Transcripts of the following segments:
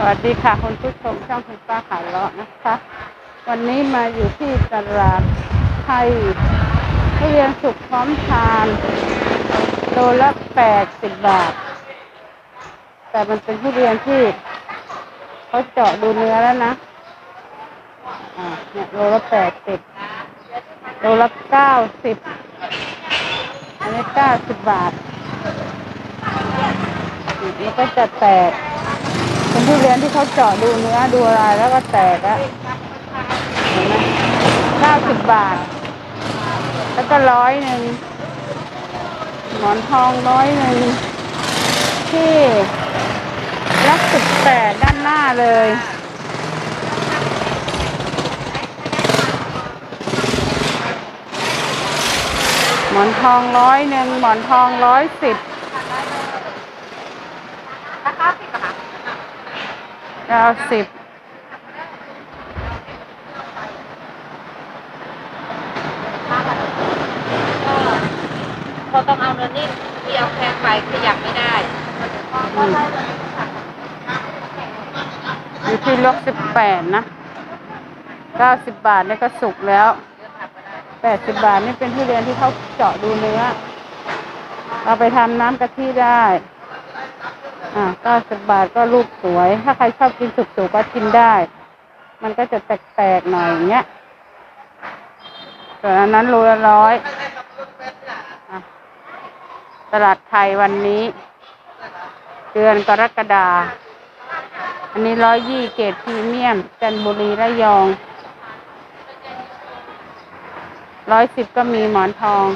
สวัสดีค่ะคุณผู้ชมช่องคุณป้าขาเลาะนะคะ วันนี้มาอยู่ที่ตลาดไทยทุเรียนสุกพร้อมทานโลละแปดสิบบาท แต่มันเป็นทุเรียนที่เขาเจาะดูเนื้อแล้วนะอ่าเนี่ยโลละแปดสิบโลละเก้าสิบอันนี้เก้าสิบบาทนี่ก็จะแตก เป็นทุเรียนที่เขาเจาะดูเนื้อดูอะไรแล้วก็แตกอะเห็นไหมเก้าสิบบาท แล้วก็ร้อยหนึ่งหมอนทองร้อยหนึ่งที่รักสิบแปดด้านหน้าเลยหมอนทองร้อยหนึ่งหมอนทองร้อยสิบ ราคาสิบอะค่ะ เก้าสิบก็พอต้องเอาเนื้อนิ่มที่เอาแพงไปขยับไม่ได้อืมอยู่ที่ลกสิบแปดนะเก้าสิบบาทนี่ก็สุกแล้วแปดสิบบาทนี่เป็นทุเรียนที่เขาเจาะดูเนื้อ เอาไปทำน้ำกะทิได้ อ่าเก้าสิบบาทก็ลูกสวย ถ้าใครชอบกินสุกๆก็กินได้ มันก็จะแตกๆหน่อยอย่างเงี้ยส่วนอันนั้นโลละร้อยอะตลาดไทยวันนี้ เดือนกรกฎาอันนี้ร้อยยี่เกรดพรีเมียม จันทบุรีระยองร้อยสิบก็มีหมอนทอง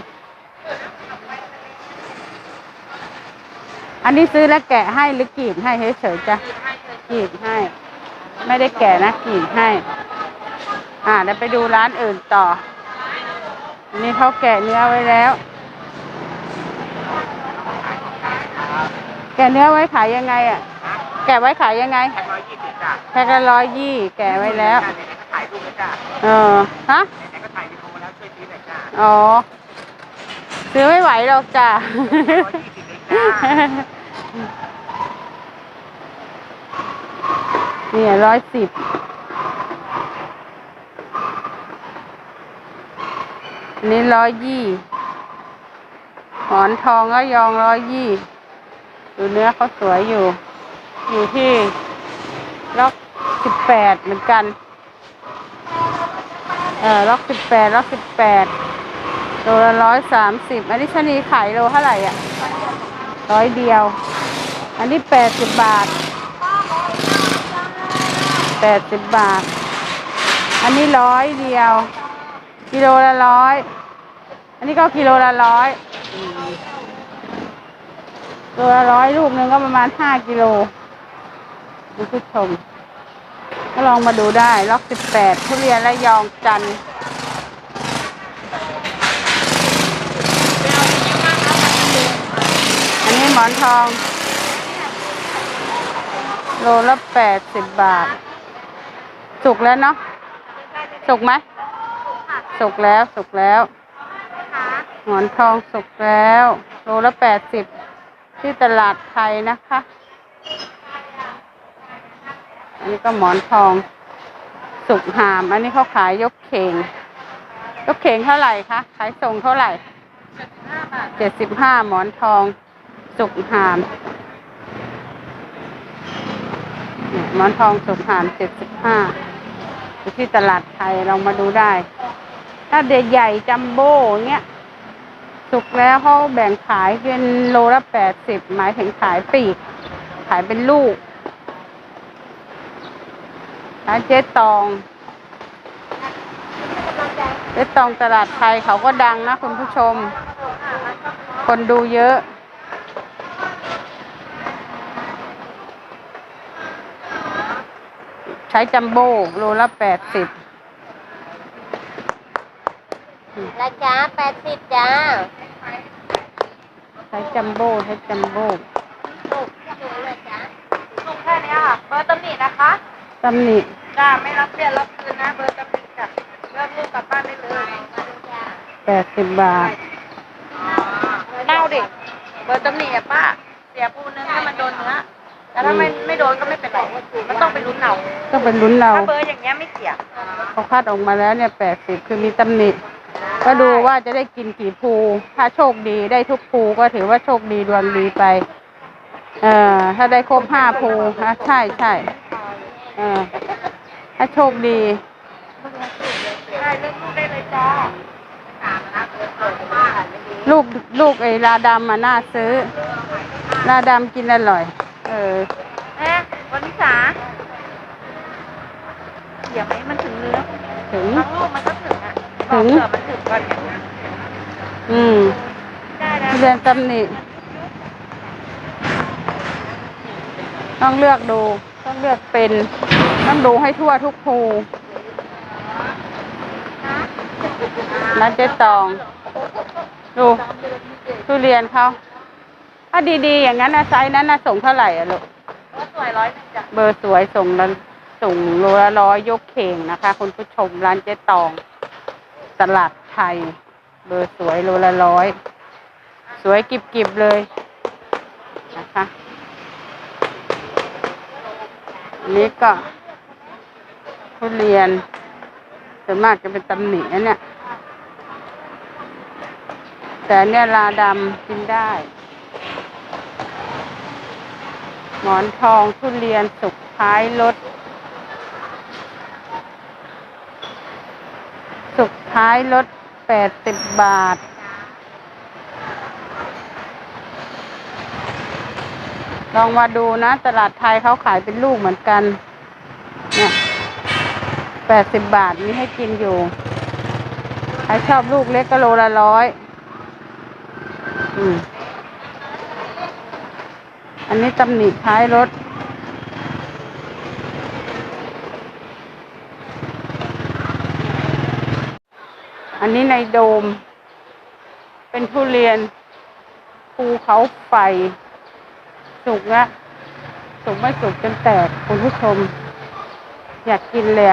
อันนี้ซื้อแล้วแกะให้หรือกรีดให้เฉยๆจ้ะกรีดให้ ไม่ได้แกะนะกรีดให้ อ่าเดี๋ยวไปดูร้านอื่นต่ออันนี้เขาแกะเนื้อไว้แล้ว แกะเนื้อไว้ขายยังไงอะ แกะไว้ขายยังไงแพงร้อยยี่สิบจ้ะแพ็คละร้อยยี่แกะไว้แล้วไหนๆก็ถ่ายรูปเลยจ้ะเออฮะไหนๆก็ถ่ายวิดีโอแล้วช่วยซื้อหน่อยจ้ะอ๋อซื้อไม่ไหวหรอกจ้ะร้อยยี่สิบเลยจ้ะ เนี่ยร้อยสิบอันนี้ร้อยยี่หอนทองก็ยองร้อยยี่ดูเนื้อเขาสวยอยู่ อยู่ที่ล็อกสิบแปดเหมือนกัน เออล็อกสิบแปดล็อกสิบแปดโลละร้อยสามสิบอันนี้ชนีขายโลเท่าไหร่อะร้อยเดียว อันนี้แปดสิบบาทแปดสิบบาท อันนี้ร้อยเดียว กิโลละร้อย อันนี้ก็กิโลละร้อยโลละร้อยลูกหนึ่งก็ประมาณห้ากิโลคุณผู้ชมก็ลองมาดูได้ ล็อกสิบแปดทุเรียนและยองจันทร์อันนี้หมอนทอง โลละแปดสิบบาท สุกแล้วเนาะ สุกไหม สุกแล้ว สุกแล้วหมอนทองสุกแล้ว โลละแปดสิบที่ตลาดไทยนะคะ อันนี้ก็หมอนทอง สุกหาม อันนี้เขาขายยกเข่ง ยกเข่งเท่าไหร่คะ ขายส่งเท่าไหร่เจ็ดสิบห้าหมอนทอง สุกหามเนี่ย หมอนทองสุกหามเจ็ดสิบห้าอยู่ที่ตลาดไทยเรามาดูได้ ถ้าเด็กใหญ่จัมโบ้เงี้ย สุกแล้วเขาแบ่งขายเป็นโลละแปดสิบหมายถึงขายปีก ขายเป็นลูกร้านเจ๊ตองเจ๊ตองตลาดไทยเขาก็ดังนะคุณผู้ชม คนดูเยอะ ใช้จัมโบ้โลละแปดสิบละจ้าแปดสิบจ้า ใช้จัมโบ้ใช้จัมโบ้ถูกถูกเลยจ้าถูกแค่นี้ค่ะ เบอร์ตำหนินะคะตำหนิจ้าไม่รับเปลี่ยนรับคืนนะ เบอร์ตำหนิจ้ะเริ่มลูกกลับบ้านได้เลยจ้าแปดสิบบาทเน่าดิ เบอร์ตำหนิอะป้า เสียปูนึงให้มันโดนเนื้อ แต่ถ้าไม่ไม่โดนก็ไม่เป็นไรมันต้องเป็นลุ้นเอาก็เป็นลุ้นเรา ถ้าเบอร์อย่างเงี้ยไม่เกี่ยวเขาคัดออกมาแล้วเนี่ยแปดสิบคือมีตำหนิ ก็ดูว่าจะได้กินกี่ภู ถ้าโชคดีได้ทุกภูก็ถือว่าโชคดีดวงดีไป เออถ้าได้ครบห้าภูฮะใช่ใช่เออถ้าโชคดีได้เลือกลูกได้เลยจ้าลูกลูกไอ้ลาดำมาน่าซื้อ ลาดำกินอร่อย เออแม่วันนิสาเดี๋ยวให้มันถึงเนื้อถึง บางลูกมันก็ถึงอะถึงบอกเผื่อมันถึงก่อนไงอืมได้แล้วเรียนตำหนิต้องเลือกดู ต้องเลือกเป็น ต้องดูให้ทั่วทุกภูร้านเจ๊ตอง ดูทุเรียนเขา ถ้าดีๆ อย่างนั้นนะไซส์นั้นนะส่งเท่าไหร่อะลูกก็สวยร้อยหนึ่งจ้ะเบอร์สวยส่งละส่งโลละร้อยยกเข่งนะคะ คุณผู้ชมร้านเจ๊ตอง ตลาดไทย เบอร์สวยโลละร้อยสวยกิบๆเลยนะคะอันนี้ก็ทุเรียนส่วนมากจะเป็นตำหนินะเนี่ยแต่เนี่ยลาดำกินได้ หมอนทองทุเรียนสุกท้ายรถ สุกท้ายรถแปดสิบบาท ลองมาดูนะ ตลาดไทยเขาขายเป็นลูกเหมือนกัน เนี่ยแปดสิบบาทมีให้กินอยู่ ใครชอบลูกเล็กก็โลละร้อย อืม อันนี้ตำหนิท้ายรถ อันนี้ในโดม เป็นทุเรียนภูเขาไฟ สุกละสุกไม่สุกจนแตกคุณผู้ชม อยากกินเลย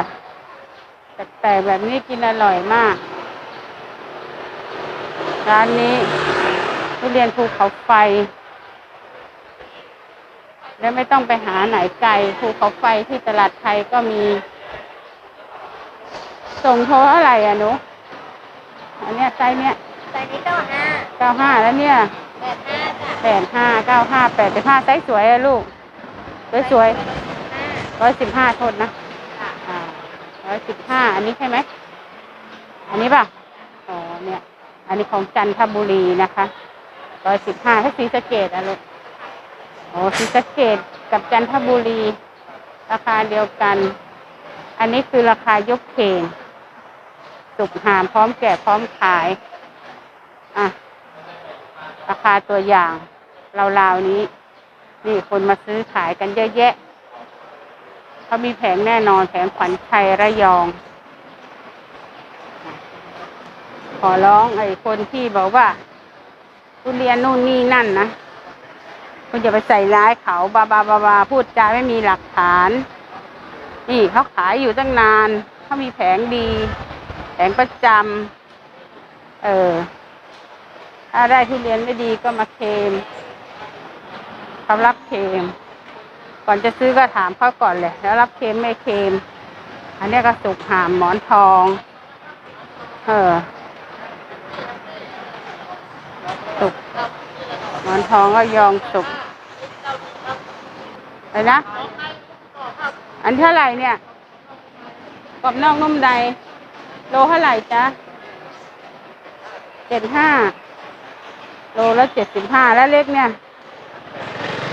แต่แต่แบบนี้กินอร่อยมาก ร้านนี้ทุเรียนภูเขาไฟ แล้วไม่ต้องไปหาไหนไกลภูเขาไฟที่ตลาดไทยก็มี ส่งโทรเท่าไหร่อะหนูอันเนี้ยไซส์เนี้ยใส่นี้เก้าห้าเก้าห้าแล้วเนี่ยแปดห้าจ้ะแปดห้าเก้าห้าแปดสิบห้าไซส์สวยอะลูกสวยสวยร้อยสิบห้าโทษนะอ่าร้อยสิบห้าอันนี้ใช่ไหมอันนี้ป่ะอ๋อเนี่ย อันนี้ของจันทบุรีนะคะร้อยสิบห้าถ้าสีสะเกดอะลูก โอ้สีสะเกดกับจันทบุรี ราคาเดียวกัน อันนี้คือราคายกเข่งสุกหามพร้อมแกะพร้อมขาย อะ ราคาตัวอย่างราวๆนี้ นี่คนมาซื้อขายกันเยอะแยะเขามีแผงแน่นอนแผงขวัญชัยระยอง ขอร้องไอ้คนที่บอกว่าทุเรียนนู่นนี่นั่นนะ คุณจะไปใส่ร้ายเขาบาบาบาบาพูดจาไม่มีหลักฐาน นี่เขาขายอยู่ตั้งนานเขามีแผงดี แผงประจำเออ ถ้าได้ทุเรียนไม่ดีก็มาเคลมเขารับเคลมก่อนจะซื้อก็ถามเขาก่อนเลยแล้วรับเคลมไม่เคลมอันนี้ก็สุกหามหมอนทอง เออสุกหมอนทองก็ยองสุก อะไรนะ อันเท่าไหร่เนี่ยกรอบนอกนุ่มใดโลเท่าไหร่จ๊ะเจ็ดห้าโลละเจ็ดสิบห้าแล้วเล็กเนี่ย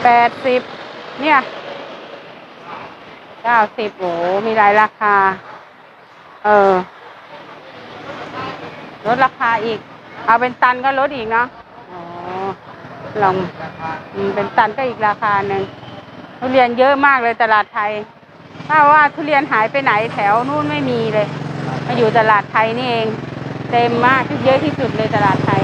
แปดสิบเนี่ยเก้าสิบโหมีหลายราคา เออลดราคาอีก เอาเป็นตันก็ลดอีกเนาะอ๋อลองเป็นตันก็อีกราคาหนึ่ง ทุเรียนเยอะมากเลยตลาดไทย ถ้าว่าทุเรียนหายไปไหนแถวนู่นไม่มีเลย มาอยู่ตลาดไทยนี่เอง เต็มมากที่เยอะที่สุดเลยตลาดไทย